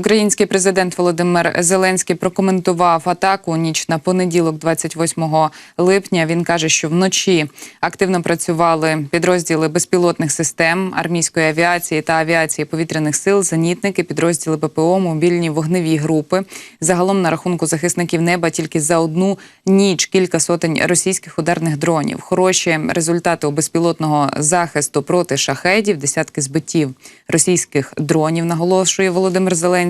Український президент Володимир Зеленський прокоментував атаку ніч на понеділок, 28 липня. Він каже, що вночі активно працювали підрозділи безпілотних систем армійської авіації та авіації повітряних сил, зенітники, підрозділи ППО, мобільні вогневі групи. Загалом на рахунку захисників неба тільки за одну ніч кілька сотень російських ударних дронів. Хороші результати у безпілотного захисту проти шахедів, десятки збиттів російських дронів, наголошує Володимир Зеленський.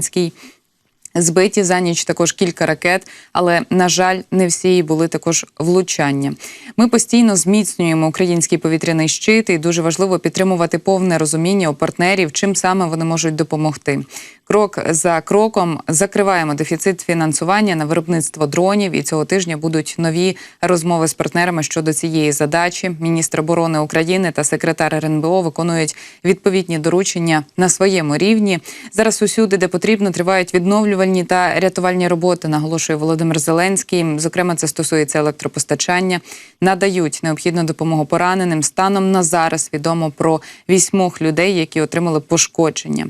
Збиті за ніч також кілька ракет, але на жаль, не всі були також влучання. Ми постійно зміцнюємо український повітряний щит, і дуже важливо підтримувати повне розуміння у партнерів, чим саме вони можуть допомогти. Крок за кроком закриваємо дефіцит фінансування на виробництво дронів. І цього тижня будуть нові розмови з партнерами щодо цієї задачі. Міністр оборони України та секретар РНБО виконують відповідні доручення на своєму рівні. Зараз усюди, де потрібно, тривають відновлювальні та рятувальні роботи. Наголошує Володимир Зеленський. Зокрема, це стосується електропостачання. Надають необхідну допомогу пораненим. Станом на зараз відомо про вісьмох людей, які отримали пошкодження.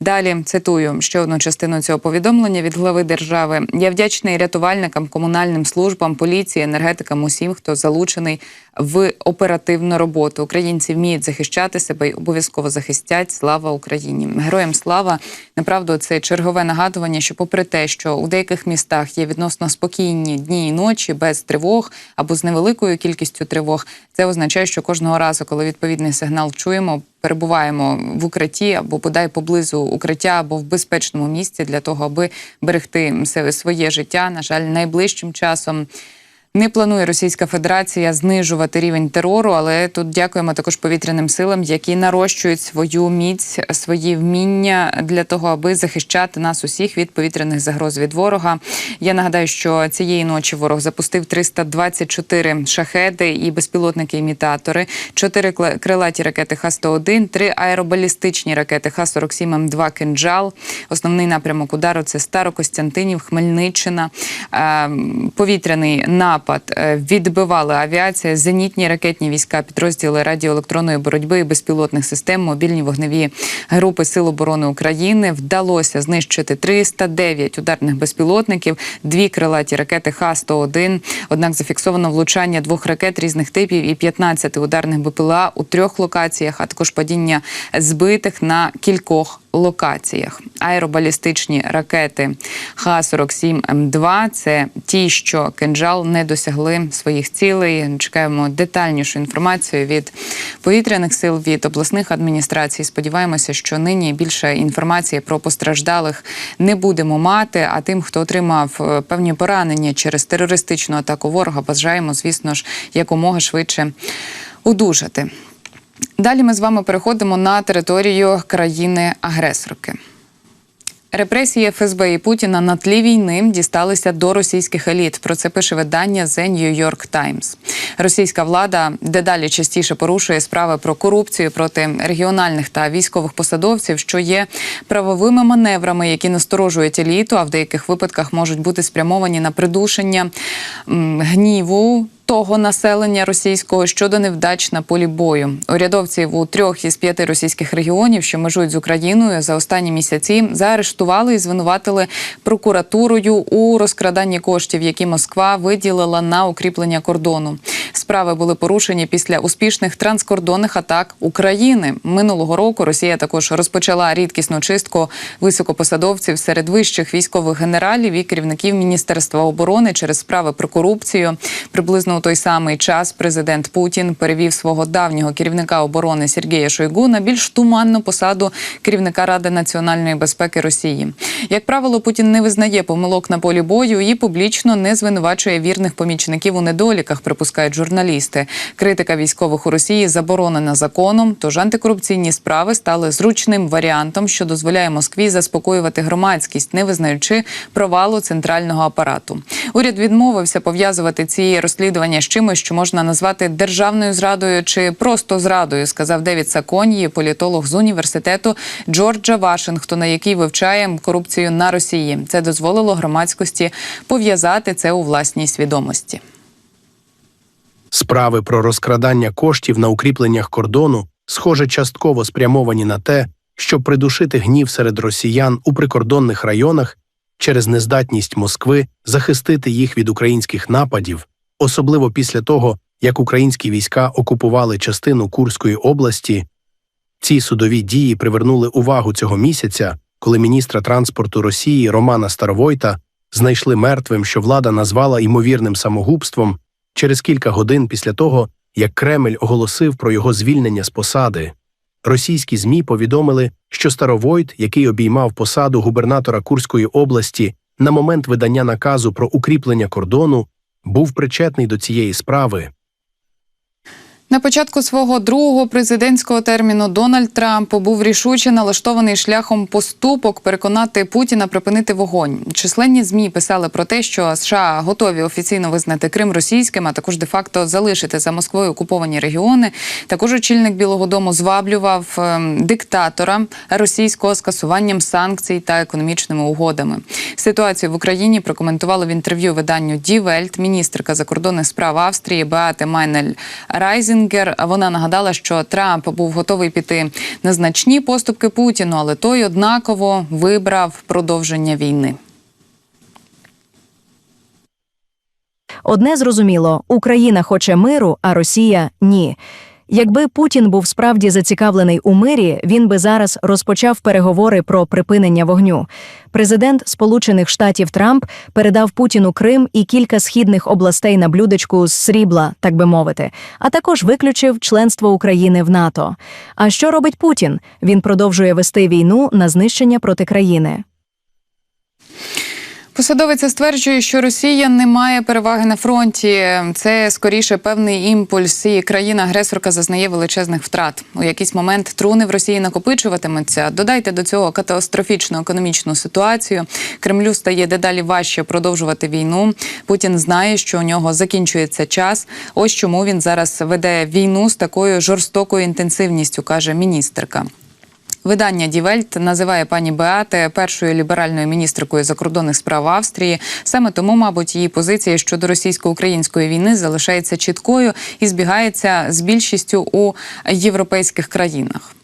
Далі цитую ще одну частину цього повідомлення від глави держави. Я вдячний рятувальникам, комунальним службам, поліції, енергетикам, усім, хто залучений в оперативну роботу. Українці вміють захищати себе і обов'язково захистять. Слава Україні! Героям слава направду це чергове нагадування, що, попри те, що у деяких містах є відносно спокійні дні і ночі без тривог або з невеликою кількістю тривог, це означає, що кожного разу, коли відповідний сигнал чуємо. Перебуваємо в укритті або бодай поблизу укриття, або в безпечному місці для того, аби берегти своє життя. На жаль, найближчим часом. Не планує Російська Федерація знижувати рівень терору, але тут дякуємо також повітряним силам, які нарощують свою міць, свої вміння для того, аби захищати нас усіх від повітряних загроз від ворога. Я нагадаю, що цієї ночі ворог запустив 324 шахеди і безпілотники-імітатори, 4 крилаті ракети Х-101, 3 аеробалістичні ракети Х-47М2 «Кинджал». Основний напрямок удару це Старокостянтинів, Хмельниччина, Ем, повітряний напад е, відбивали авіація, зенітні ракетні війська, підрозділи радіоелектронної боротьби і безпілотних систем, мобільні вогневі групи Сил оборони України. Вдалося знищити 309 ударних безпілотників, дві крилаті ракети Х-101. Однак зафіксовано влучання двох ракет різних типів і 15 ударних БПЛА у трьох локаціях, а також падіння збитих на кількох локаціях. Аеробалістичні ракети Х-47М2 – це ті, що кинджал не досягли своїх цілей. Чекаємо детальнішу інформацію від повітряних сил від обласних адміністрацій. Сподіваємося, що нині більше інформації про постраждалих не будемо мати. А тим, хто отримав е, певні поранення через терористичну атаку ворога, бажаємо, звісно ж, якомога швидше одужати. Далі ми з вами переходимо на територію країни-агресорки. Репресії ФСБ і Путіна на тлі війни дісталися до російських еліт. Про це пише видання The New York Times. Російська влада дедалі частіше порушує справи про корупцію проти регіональних та військових посадовців, що є правовими маневрами, які насторожують еліту, а в деяких випадках можуть бути спрямовані на придушення гніву того населення російського щодо невдач на полі бою. Урядовців у трьох із п'яти російських регіонів, що межують з Україною, за останні місяці заарештували і звинуватили прокуратурою у розкраданні коштів, які Москва виділила на укріплення кордону. Справи були порушені після успішних транскордонних атак України минулого року. Росія також розпочала рідкісну чистку високопосадовців серед вищих військових генералів і керівників міністерства оборони через справи про корупцію. Приблизно у той самий час президент Путін перевів свого давнього керівника оборони Сергія Шойгу на більш туманну посаду керівника Ради національної безпеки Росії. Як правило, Путін не визнає помилок на полі бою і публічно не звинувачує вірних помічників у недоліках, припускають журналісти. Критика військових у Росії заборонена законом. Тож антикорупційні справи стали зручним варіантом, що дозволяє Москві заспокоювати громадськість, не визнаючи провалу центрального апарату. Уряд відмовився пов'язувати ці розслідування з чимось, що можна назвати державною зрадою чи просто зрадою, сказав Девід Саконьї, політолог з університету Джорджа Вашингтона, який вивчає корупцію на Росії. Це дозволило громадськості пов'язати це у власній свідомості. Справи про розкрадання коштів на укріпленнях кордону, схоже, частково спрямовані на те, щоб придушити гнів серед росіян у прикордонних районах через нездатність Москви захистити їх від українських нападів, особливо після того, як українські війська окупували частину Курської області. Ці судові дії привернули увагу цього місяця, коли міністра транспорту Росії Романа Старовойта знайшли мертвим, що влада назвала ймовірним самогубством через кілька годин після того, як Кремль оголосив про його звільнення з посади. Російські ЗМІ повідомили, що Старовойт, який обіймав посаду губернатора Курської області на момент видання наказу про укріплення кордону, був причетний до цієї справи. На початку свого другого президентського терміну Дональд Трамп був рішуче налаштований шляхом поступок переконати Путіна припинити вогонь. Численні змі писали про те, що США готові офіційно визнати Крим російським, а також де-факто залишити за Москвою окуповані регіони. Також очільник Білого Дому зваблював ем, диктатора російського скасуванням санкцій та економічними угодами. Ситуацію в Україні прокоментувала в інтерв'ю виданню Die Welt міністерка закордонних справ Австрії Беате Майнель Райзінгер. Вона нагадала, що Трамп був готовий піти на значні поступки Путіну, але той однаково вибрав продовження війни. Одне зрозуміло: Україна хоче миру, а Росія ні. Якби Путін був справді зацікавлений у мирі, він би зараз розпочав переговори про припинення вогню. Президент Сполучених Штатів Трамп передав Путіну Крим і кілька східних областей на блюдечку з срібла, так би мовити, а також виключив членство України в НАТО. А що робить Путін? Він продовжує вести війну на знищення проти країни. Посадовиця стверджує, що Росія не має переваги на фронті. Це скоріше певний імпульс. І країна-агресорка зазнає величезних втрат. У якийсь момент труни в Росії накопичуватимуться. Додайте до цього катастрофічну економічну ситуацію. Кремлю стає дедалі важче продовжувати війну. Путін знає, що у нього закінчується час. Ось чому він зараз веде війну з такою жорстокою інтенсивністю, каже міністерка. Видання Дівельт називає пані Беате першою ліберальною міністрикою закордонних справ Австрії. Саме тому, мабуть, її позиція щодо російсько-української війни залишається чіткою і збігається з більшістю у європейських країнах.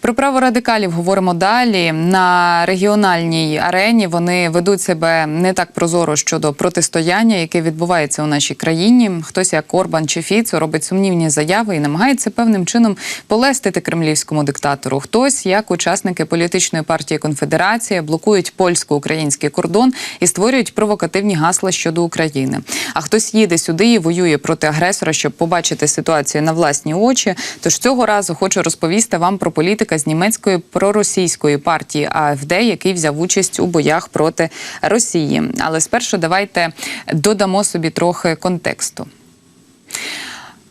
Про право радикалів говоримо далі. На регіональній арені вони ведуть себе не так прозоро щодо протистояння, яке відбувається у нашій країні. Хтось як Орбан чи Фіцо робить сумнівні заяви і намагається певним чином полестити кремлівському диктатору. Хтось, як учасники політичної партії Конфедерація, блокують польсько-український кордон і створюють провокативні гасла щодо України. А хтось їде сюди і воює проти агресора, щоб побачити ситуацію на власні очі. Тож цього разу хочу розповісти вам про політика з німецької проросійської партії АФД, який взяв участь у боях проти Росії. Але спершу давайте додамо собі трохи контексту.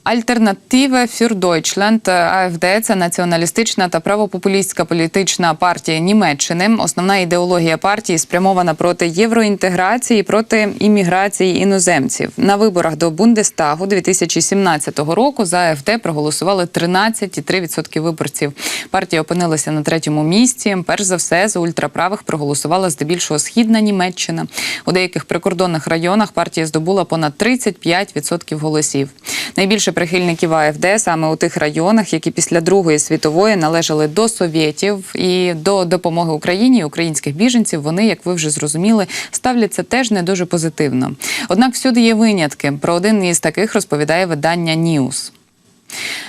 Альтернатива für АФД – це націоналістична та правопопулістська політична партія Німеччини. Основна ідеологія партії спрямована проти євроінтеграції, проти імміграції іноземців. На виборах до Бундестагу 2017 року за АФД проголосували 13,3% виборців. Партія опинилася на третьому місці. Перш за все, за ультраправих проголосувала здебільшого східна Німеччина. У деяких прикордонних районах партія здобула понад 35% голосів. Найбільше прихильників АФД саме у тих районах, які після Другої світової належали до совєтів і до допомоги Україні українських біженців. Вони, як ви вже зрозуміли, ставляться теж не дуже позитивно. Однак всюди є винятки. Про один із таких розповідає видання Ньюс.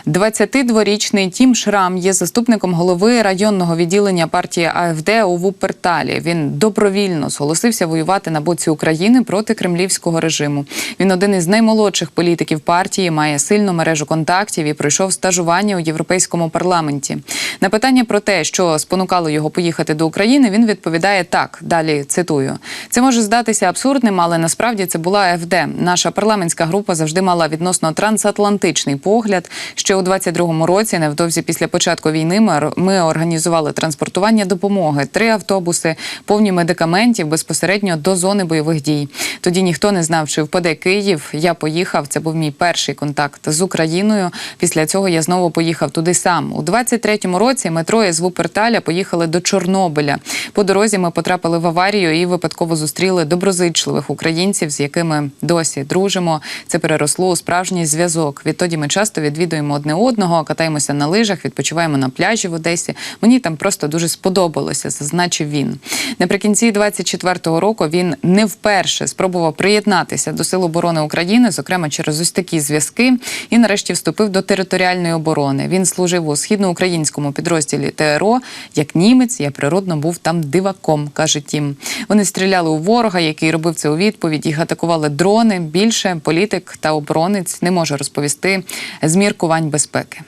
22-річний Тім Шрам є заступником голови районного відділення партії АФД у Вуперталі. Він добровільно зголосився воювати на боці України проти кремлівського режиму. Він один із наймолодших політиків партії, має сильну мережу контактів і пройшов стажування у європейському парламенті. На питання про те, що спонукало його поїхати до України, він відповідає так. Далі цитую: це може здатися абсурдним, але насправді це була АФД. Наша парламентська група завжди мала відносно трансатлантичний погляд. Ще у 22-му році, невдовзі після початку війни, ми, ми організували транспортування допомоги, три автобуси, повні медикаментів безпосередньо до зони бойових дій. Тоді ніхто не знав, чи впаде Київ. Я поїхав. Це був мій перший контакт з Україною. Після цього я знову поїхав туди сам. У 23-му році метро із Вуперталя поїхали до Чорнобиля. По дорозі ми потрапили в аварію і випадково зустріли доброзичливих українців, з якими досі дружимо. Це переросло у справжній зв'язок. Відтоді ми часто відвідуємо відвідуємо одне одного, катаємося на лижах, відпочиваємо на пляжі в Одесі. Мені там просто дуже сподобалося, зазначив він. Наприкінці 24-го року він не вперше спробував приєднатися до Сил оборони України, зокрема через ось такі зв'язки, і нарешті вступив до територіальної оборони. Він служив у східноукраїнському підрозділі ТРО. Як німець, я природно був там диваком, каже Тім. Вони стріляли у ворога, який робив це у відповідь. Їх атакували дрони. Більше політик та оборонець не може розповісти з міркувань безпеки.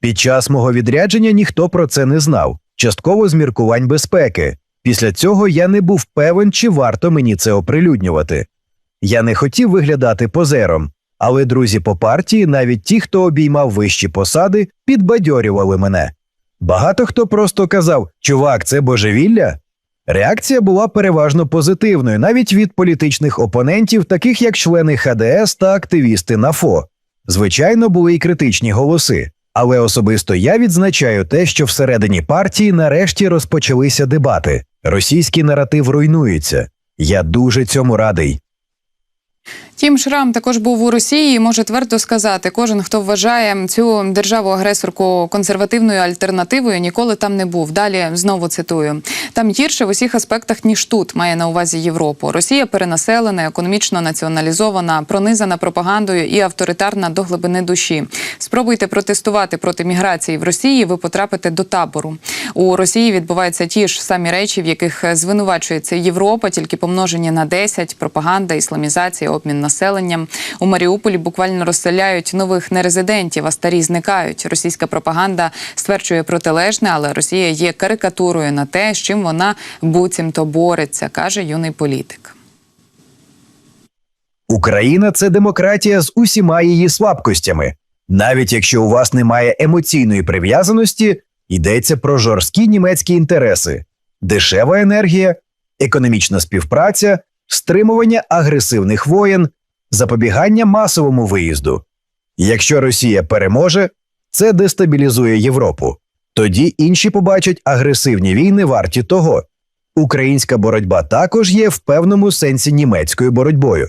Під час мого відрядження ніхто про це не знав, частково з міркувань безпеки. Після цього я не був певен, чи варто мені це оприлюднювати. Я не хотів виглядати позером, але друзі по партії, навіть ті, хто обіймав вищі посади, підбадьорювали мене. Багато хто просто казав: Чувак, це божевілля. Реакція була переважно позитивною, навіть від політичних опонентів, таких як члени ХДС та активісти НАФО. Звичайно, були й критичні голоси. Але особисто я відзначаю те, що всередині партії нарешті розпочалися дебати. Російський наратив руйнується. Я дуже цьому радий. Тім Шрам також був у Росії. і Може твердо сказати, кожен, хто вважає цю державу-агресорку консервативною альтернативою, ніколи там не був. Далі знову цитую: там гірше в усіх аспектах ніж тут має на увазі Європу. Росія перенаселена, економічно націоналізована, пронизана пропагандою і авторитарна до глибини душі. Спробуйте протестувати проти міграції в Росії. Ви потрапите до табору. У Росії відбуваються ті ж самі речі, в яких звинувачується Європа, тільки помножені на 10, пропаганда, ісламізація, обмін населенням. У Маріуполі буквально розселяють нових нерезидентів, а старі зникають. Російська пропаганда стверджує протилежне, але Росія є карикатурою на те, з чим вона буцімто бореться, каже юний політик. Україна це демократія з усіма її слабкостями. Навіть якщо у вас немає емоційної прив'язаності, йдеться про жорсткі німецькі інтереси, дешева енергія, економічна співпраця, стримування агресивних воєн, запобігання масовому виїзду. Якщо Росія переможе, це дестабілізує Європу. Тоді інші побачать агресивні війни варті того. Українська боротьба також є в певному сенсі німецькою боротьбою.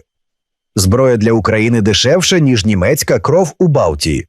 Зброя для України дешевша, ніж німецька кров у Балтії.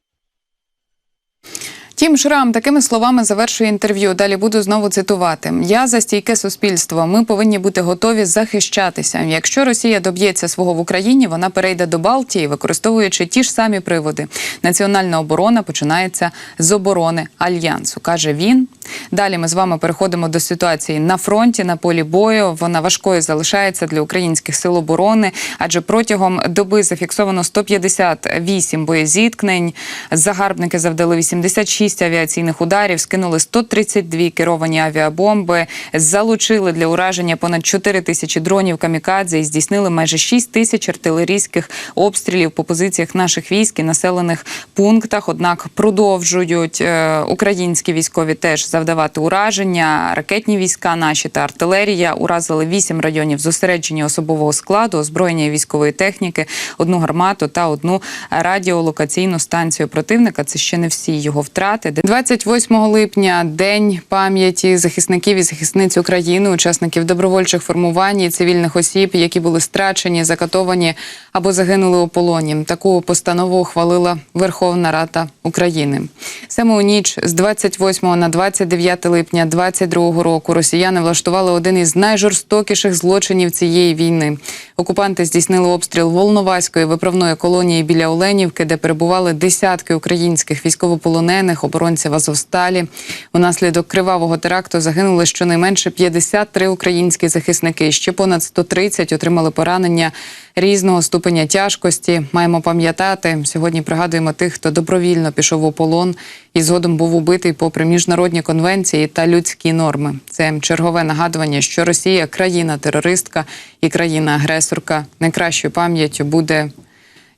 Тім Шрам такими словами завершує інтерв'ю. Далі буду знову цитувати: Я за стійке суспільство. Ми повинні бути готові захищатися. Якщо Росія доб'ється свого в Україні, вона перейде до Балтії, використовуючи ті ж самі приводи. Національна оборона починається з оборони альянсу, каже він. Далі ми з вами переходимо до ситуації на фронті, на полі бою. Вона важкою залишається для українських сил оборони, адже протягом доби зафіксовано 158 боєзіткнень. Загарбники завдали 86 авіаційних ударів, скинули 132 керовані авіабомби, залучили для ураження понад 4 тисячі дронів камікадзе і здійснили майже 6 тисяч артилерійських обстрілів по позиціях наших військ і населених пунктах. Однак продовжують е, українські військові теж завдавати ураження. Ракетні війська наші та артилерія уразили 8 районів зосередження особового складу, озброєння і військової техніки, одну гармату та одну радіолокаційну станцію противника. Це ще не всі його втрати. 28 липня день пам'яті захисників і захисниць України, учасників добровольчих формувань і цивільних осіб, які були страчені, закатовані або загинули у полоні. Таку постанову ухвалила Верховна Рада України. Саме у ніч з 28 на 29 липня 22 року росіяни влаштували один із найжорстокіших злочинів цієї війни. Окупанти здійснили обстріл Волноваської виправної колонії біля Оленівки, де перебували десятки українських військовополонених оборонців Азовсталі. Унаслідок кривавого теракту загинули щонайменше 53 українські захисники. Ще понад 130 отримали поранення різного ступеня тяжкості. Маємо пам'ятати сьогодні. Пригадуємо тих, хто добровільно пішов у полон і згодом був убитий попри міжнародні конвенції та людські норми. Це чергове нагадування, що Росія країна-терористка і країна-агресорка. Найкращою пам'яттю буде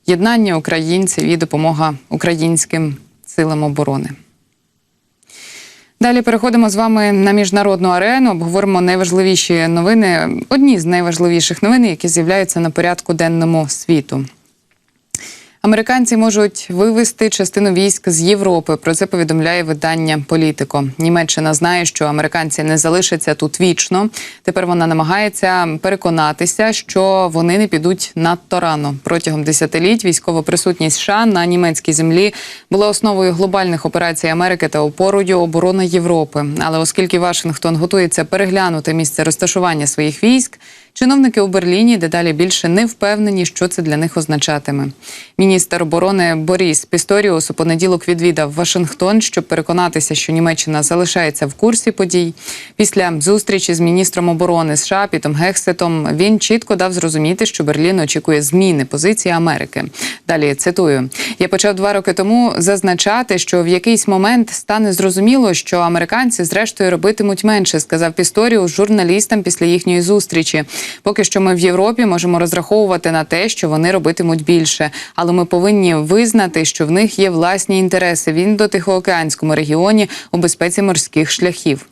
єднання українців і допомога українським силам оборони. Далі переходимо з вами на міжнародну арену. Обговоримо найважливіші новини. Одні з найважливіших новин, які з'являються на порядку денному світу. Американці можуть вивести частину військ з Європи. Про це повідомляє видання Політико. Німеччина знає, що американці не залишаться тут вічно. Тепер вона намагається переконатися, що вони не підуть надто рано. Протягом десятиліть військова присутність США на німецькій землі була основою глобальних операцій Америки та опорою оборони Європи. Але оскільки Вашингтон готується переглянути місце розташування своїх військ. Чиновники у Берліні дедалі більше не впевнені, що це для них означатиме. Міністр оборони Боріс Пісторіус у понеділок відвідав Вашингтон, щоб переконатися, що Німеччина залишається в курсі подій. Після зустрічі з міністром оборони США Пітом Гексетом він чітко дав зрозуміти, що Берлін очікує зміни позиції Америки. Далі цитую: я почав два роки тому зазначати, що в якийсь момент стане зрозуміло, що американці зрештою робитимуть менше, сказав Пісторіус журналістам після їхньої зустрічі. Поки що ми в Європі можемо розраховувати на те, що вони робитимуть більше, але ми повинні визнати, що в них є власні інтереси в індотихоокеанському регіоні у безпеці морських шляхів.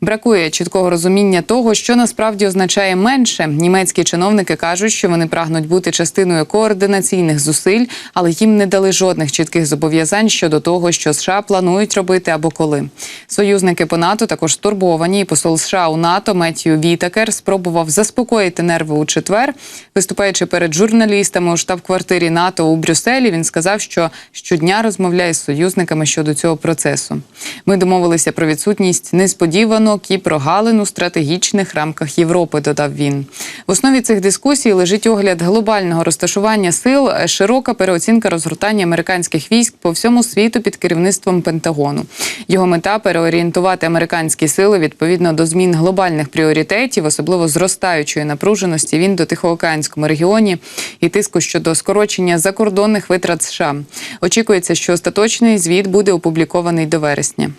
Бракує чіткого розуміння того, що насправді означає менше. Німецькі чиновники кажуть, що вони прагнуть бути частиною координаційних зусиль, але їм не дали жодних чітких зобов'язань щодо того, що США планують робити або коли. Союзники по НАТО також стурбовані. Посол США у НАТО Меттію Вітакер спробував заспокоїти нерви у четвер. Виступаючи перед журналістами у штаб-квартирі НАТО у Брюсселі, він сказав, що щодня розмовляє з союзниками щодо цього процесу. Ми домовилися про відсутність несподіванок і прогалин у стратегічних рамках Європи. Додав він. В основі цих дискусій лежить огляд глобального розташування сил, широка переоцінка розгортання американських військ по всьому світу під керівництвом Пентагону. Його мета переорієнтувати американські сили відповідно до змін глобальних пріоритетів, особливо зростаючої напруженості в індотихоокеанському регіоні і тиску щодо скорочення закордонних витрат США. Очікується, що остаточний звіт буде опублікований до вересня.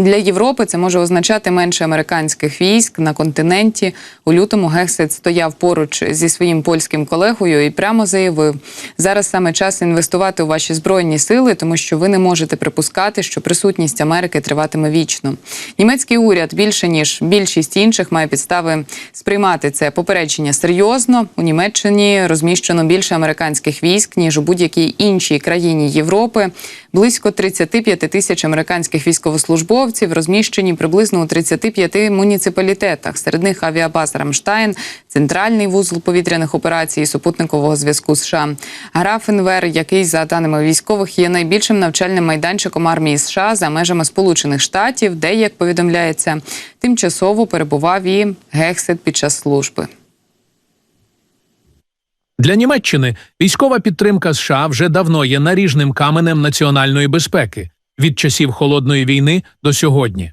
Для Європи це може означати менше американських військ на континенті. У лютому Гексет стояв поруч зі своїм польським колегою і прямо заявив: зараз саме час інвестувати у ваші збройні сили, тому що ви не можете припускати, що присутність Америки триватиме вічно. Німецький уряд більше ніж більшість інших має підстави сприймати це попередження серйозно. У Німеччині розміщено більше американських військ ніж у будь-якій іншій країні Європи. Близько 35 тисяч американських військовослужбовців розміщені приблизно у 35 муніципалітетах. Серед них авіабаза Рамштайн, центральний вузол повітряних операцій і супутникового зв'язку США. Графенвер, який за даними військових є найбільшим навчальним майданчиком армії США за межами Сполучених Штатів, де як повідомляється, тимчасово перебував і Гексет під час служби. Для Німеччини військова підтримка США вже давно є наріжним каменем національної безпеки від часів холодної війни до сьогодні.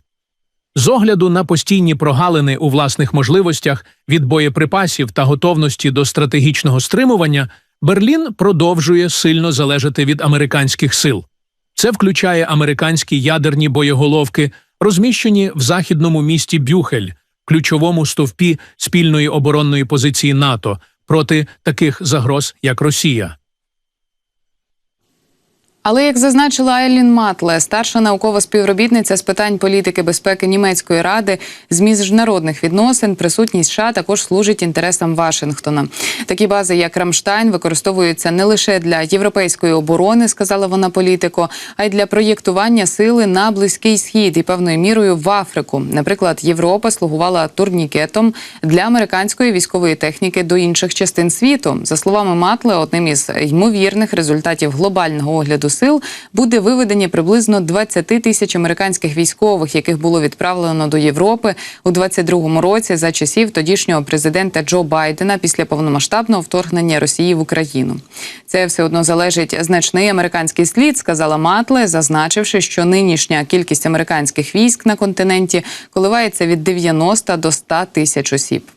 З огляду на постійні прогалини у власних можливостях від боєприпасів та готовності до стратегічного стримування, Берлін продовжує сильно залежати від американських сил. Це включає американські ядерні боєголовки, розміщені в західному місті Бюхель, ключовому стовпі спільної оборонної позиції НАТО проти таких загроз, як Росія. Але як зазначила Еллін Матле, старша наукова співробітниця з питань політики безпеки німецької ради з міжнародних відносин, присутність США також служить інтересам Вашингтона. Такі бази, як Рамштайн, використовуються не лише для європейської оборони, сказала вона політико, а й для проєктування сили на близький схід і певною мірою в Африку. Наприклад, Європа слугувала турнікетом для американської військової техніки до інших частин світу. За словами Матле, одним із ймовірних результатів глобального огляду сил буде виведення приблизно 20 тисяч американських військових, яких було відправлено до Європи у 22-му році за часів тодішнього президента Джо Байдена після повномасштабного вторгнення Росії в Україну. Це все одно залежить значний американський слід, сказала Матле, зазначивши, що нинішня кількість американських військ на континенті коливається від 90 до 100 тисяч осіб.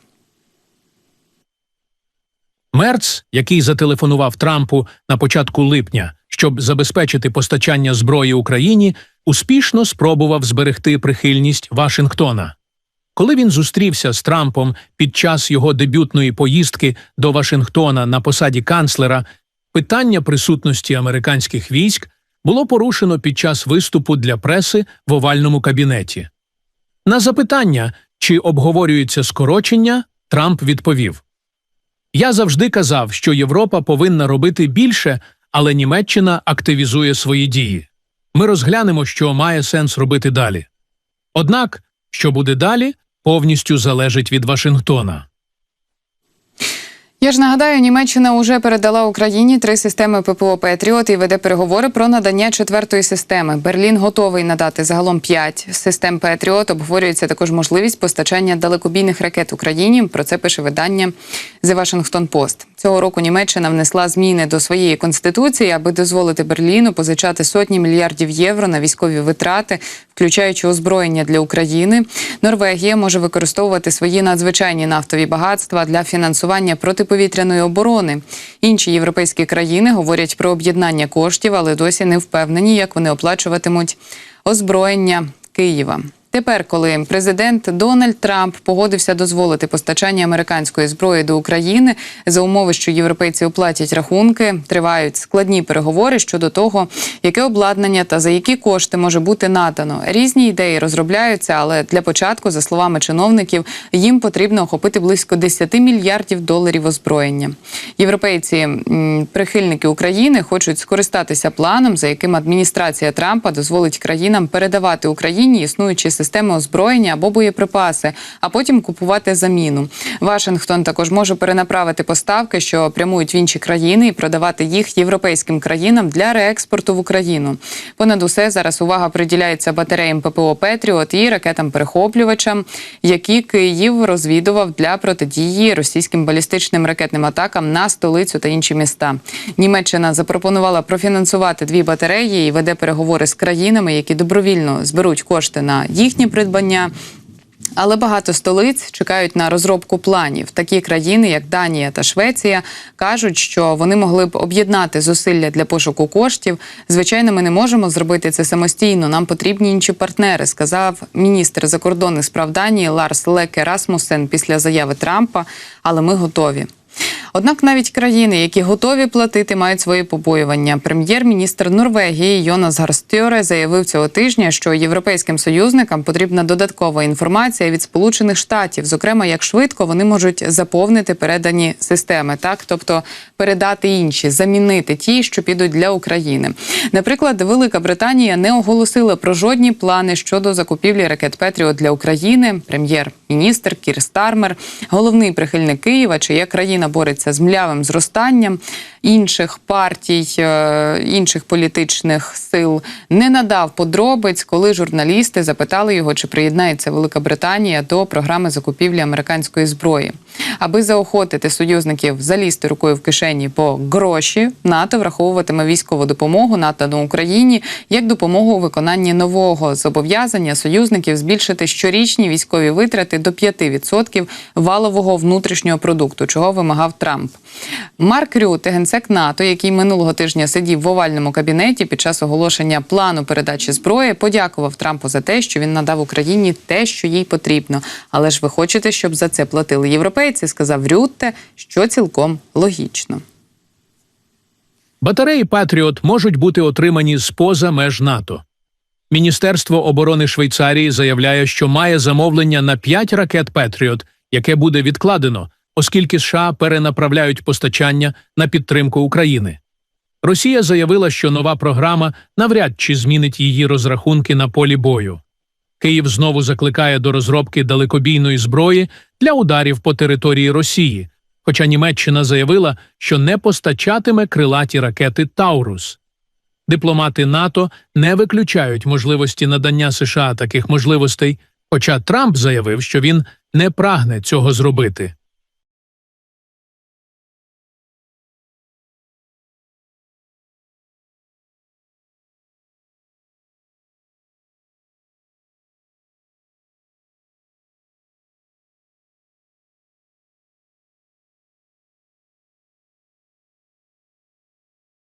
Мерц, який зателефонував Трампу на початку липня, щоб забезпечити постачання зброї Україні, успішно спробував зберегти прихильність Вашингтона. Коли він зустрівся з Трампом під час його дебютної поїздки до Вашингтона на посаді канцлера, питання присутності американських військ було порушено під час виступу для преси в овальному кабінеті. На запитання, чи обговорюється скорочення, Трамп відповів: Я завжди казав, що Європа повинна робити більше, але Німеччина активізує свої дії. Ми розглянемо, що має сенс робити далі. Однак, що буде далі, повністю залежить від Вашингтона. Я ж нагадаю, Німеччина уже передала Україні три системи ППО Петріот і веде переговори про надання четвертої системи. Берлін готовий надати загалом п'ять систем Петріот. Обговорюється також можливість постачання далекобійних ракет Україні. Про це пише видання The Washington Post. Цього року Німеччина внесла зміни до своєї конституції, аби дозволити Берліну позичати сотні мільярдів євро на військові витрати, включаючи озброєння для України. Норвегія може використовувати свої надзвичайні нафтові багатства для фінансування протиповітряної оборони. Інші європейські країни говорять про об'єднання коштів, але досі не впевнені, як вони оплачуватимуть озброєння Києва. Тепер, коли президент Дональд Трамп погодився дозволити постачання американської зброї до України за умови, що європейці оплатять рахунки, тривають складні переговори щодо того, яке обладнання та за які кошти може бути надано. Різні ідеї розробляються, але для початку, за словами чиновників, їм потрібно охопити близько 10 мільярдів доларів озброєння. Європейці прихильники України хочуть скористатися планом, за яким адміністрація Трампа дозволить країнам передавати Україні існуючі системи озброєння або боєприпаси, а потім купувати заміну. Вашингтон також може перенаправити поставки, що прямують в інші країни, і продавати їх європейським країнам для реекспорту в Україну. Понад усе зараз увага приділяється батареям ППО Петріот і ракетам-перехоплювачам, які Київ розвідував для протидії російським балістичним ракетним атакам на столицю та інші міста. Німеччина запропонувала профінансувати дві батареї і веде переговори з країнами, які добровільно зберуть кошти на їхнє придбання. Але багато столиць чекають на розробку планів. Такі країни, як Данія та Швеція, кажуть, що вони могли б об'єднати зусилля для пошуку коштів. Звичайно, ми не можемо зробити це самостійно. Нам потрібні інші партнери, сказав міністр закордонних справ Данії Ларс Леке Расмусен після заяви Трампа. Але ми готові. Однак навіть країни, які готові платити, мають свої побоювання. Прем'єр-міністр Норвегії Йонас Гарстьоре заявив цього тижня, що європейським союзникам потрібна додаткова інформація від Сполучених Штатів, зокрема, як швидко вони можуть заповнити передані системи, так тобто передати інші, замінити ті, що підуть для України. Наприклад, Велика Британія не оголосила про жодні плани щодо закупівлі ракет Петріот для України. Прем'єр-міністр Кір Стармер, головний прихильник Києва, чия країна бореться з млявим зростанням інших партій, е, інших політичних сил, не надав подробиць, коли журналісти запитали його, чи приєднається Велика Британія до програми закупівлі американської зброї. Аби заохотити союзників залізти рукою в кишені по гроші, НАТО враховуватиме військову допомогу надану Україні як допомогу у виконанні нового зобов'язання союзників збільшити щорічні військові витрати до 5% валового внутрішнього продукту, чого вимагав Трамп. Марк Рюте, генсек НАТО, який минулого тижня сидів в овальному кабінеті під час оголошення плану передачі зброї, подякував Трампу за те, що він надав Україні те, що їй потрібно. Але ж ви хочете, щоб за це платили європейці, сказав Рютте, що цілком логічно. Батареї Патріот можуть бути отримані з поза меж НАТО. Міністерство оборони Швейцарії заявляє, що має замовлення на 5 ракет Петріот, яке буде відкладено, оскільки США перенаправляють постачання на підтримку України. Росія заявила, що нова програма навряд чи змінить її розрахунки на полі бою. Київ знову закликає до розробки далекобійної зброї для ударів по території Росії, хоча Німеччина заявила, що не постачатиме крилаті ракети Таурус. Дипломати НАТО не виключають можливості надання США таких можливостей, хоча Трамп заявив, що він не прагне цього зробити.